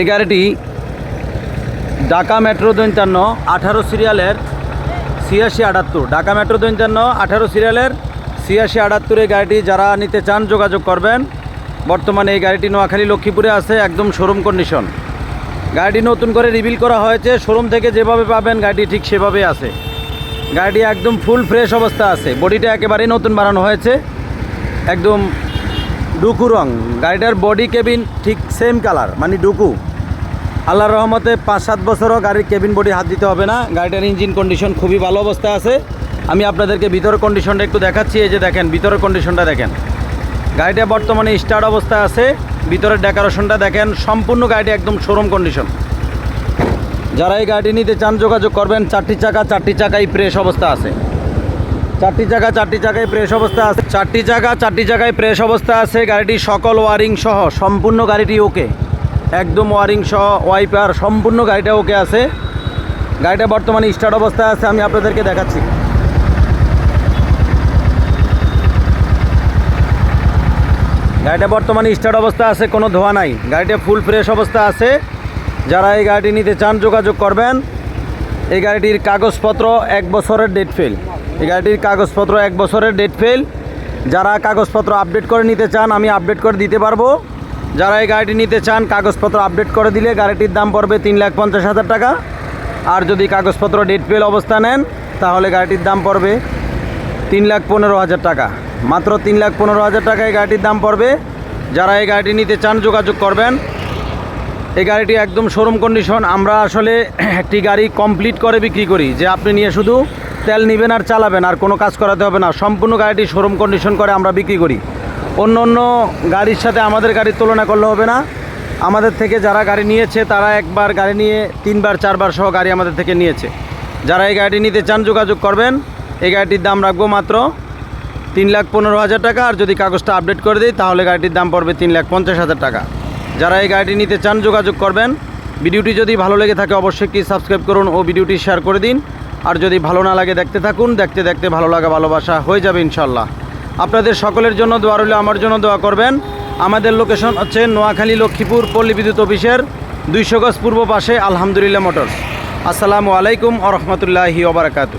এই গাড়িটি ঢাকা মেট্রো দৈন্তান্ন আঠারো সিরিয়ালের ছিয়াশি আটাত্তর। ঢাকা মেট্রো দৈন্তান্ন আঠারো সিরিয়ালের ছিয়াশি আটাত্তর এই গাড়িটি যারা নিতে চান যোগাযোগ করবেন। বর্তমানে এই গাড়িটি নোয়াখালী লক্ষ্মীপুরে আছে, একদম শোরুম কন্ডিশন। গাড়িটি নতুন করে রিভিল করা হয়েছে, শোরুম থেকে যেভাবে পাবেন গাড়িটি ঠিক সেভাবে আছে। গাড়িটি একদম ফুল ফ্রেশ অবস্থা আছে, বডিটা একেবারেই নতুন বানানো হয়েছে, একদম ডুকু রং। গাড়িটার বডি কেবিন ঠিক সেম কালার মানে ডুকু। আল্লাহর রহমতে পাঁচ সাত বছরও গাড়ির কেবিন বডি হাত দিতে হবে না। গাড়িটার ইঞ্জিন কন্ডিশন খুবই ভালো অবস্থায় আছে। আমি আপনাদেরকে ভিতরের কন্ডিশনটা একটু দেখাচ্ছি, এই যে দেখেন, ভিতরের কন্ডিশনটা দেখেন। গাড়িটা বর্তমানে স্টার্ট অবস্থায় আছে, ভিতরের ডেকোরেশনটা দেখেন, সম্পূর্ণ গাড়িটি একদম শোরুম কন্ডিশন যারা এই গাড়িটি নিতে চান, যোগাযোগ করবেন, চারটি চাকা, চারটি চাকাই ফ্রেশ অবস্থা আছে। চারটি চাকা চারটি চাকায় প্রেস অবস্থা আছে। চারটি চাকা চারটি চাকায় প্রেস অবস্থা আছে। গাড়িটি সকল ওয়ারিং সহ, সম্পূর্ণ গাড়িটি ওকে একদম ওয়ারিং সহ ওয়াইপার সম্পূর্ণ গাড়িটা ওকে আছে। গাড়িটা বর্তমানে স্টার্ট অবস্থায় আছে, আমি আপনাদেরকে দেখাচ্ছি। গাড়িটা বর্তমানে স্টার্ট অবস্থা আছে, কোনো ধোয়া নাই। গাড়িটা ফুল ফ্রেশ অবস্থা আছে। যারা এই গাড়িটি নিতে চান, যোগাযোগ করবেন। এই গাড়িটির কাগজপত্র, এক বছরের ডেট ফেল এই গাড়িটির কাগজপত্র এক বছরের ডেট ফেল যারা কাগজপত্র আপডেট করে নিতে চান, আমি আপডেট করে দিতে পারব। যারা এই গাড়িটি নিতে চান, কাগজপত্র আপডেট করে দিলে গাড়িটির দাম পড়বে তিন লাখ পঞ্চাশ হাজার টাকা। আর যদি কাগজপত্র ডেট ফেল অবস্থা নেন, তাহলে গাড়িটির দাম পড়বে তিন লাখ পনেরো হাজার টাকা। মাত্র তিন লাখ পনেরো হাজার টাকা এই গাড়িটির দাম পড়বে। যারা এই গাড়িটি নিতে চান, যোগাযোগ করবেন। এই গাড়িটি একদম শোরুম কন্ডিশন আমরা আসলে একটি গাড়ি কমপ্লিট করে বিক্রি করি। যে আপনি নিয়ে শুধু তেল নেবেন আর চালাবেন, আর কোনো কাজ করাতে হবে না। সম্পূর্ণ গাড়িটি শোরুম কন্ডিশন করে আমরা বিক্রি করি। অন্য অন্য গাড়ির সাথে আমাদের গাড়ির তুলনা করলে হবে না। আমাদের থেকে যারা গাড়ি নিয়েছে, তারা একবার গাড়ি নিয়ে তিনবার, চারবার সহ গাড়ি আমাদের থেকে নিয়েছে। যারা এই গাড়িটি নিতে চান, যোগাযোগ করবেন। এই গাড়িটির দাম রাখব মাত্র তিন লাখ পনেরো হাজার টাকা, আর যদি কাগজটা আপডেট করে দিই, তাহলে গাড়িটির দাম পড়বে তিন লাখ পঞ্চাশ হাজার টাকা। যারা এই গাড়িটি নিতে চান, যোগাযোগ করবেন। ভিডিওটি যদি ভালো লেগে থাকে, অবশ্যই কি সাবস্ক্রাইব করুন ও ভিডিওটি শেয়ার করে দিন। আর যদি ভালো না লাগে দেখতে থাকুন, দেখতে দেখতে ভালো লাগা ভালোবাসা হয়ে যাবে ইনশাল্লাহ। আপনাদের সকলের জন্য দোয়া রইলে, আমার জন্য দোয়া করবেন। আমাদের লোকেশন হচ্ছে নোয়াখালী লক্ষ্মীপুর পল্লী বিদ্যুৎ অফিসের দুইশো গজ পূর্ব পাশে আলহামদুলিল্লাহ মোটরস। আসসালামু আলাইকুম আ রহমতুল্লাহি ওবরাকাতু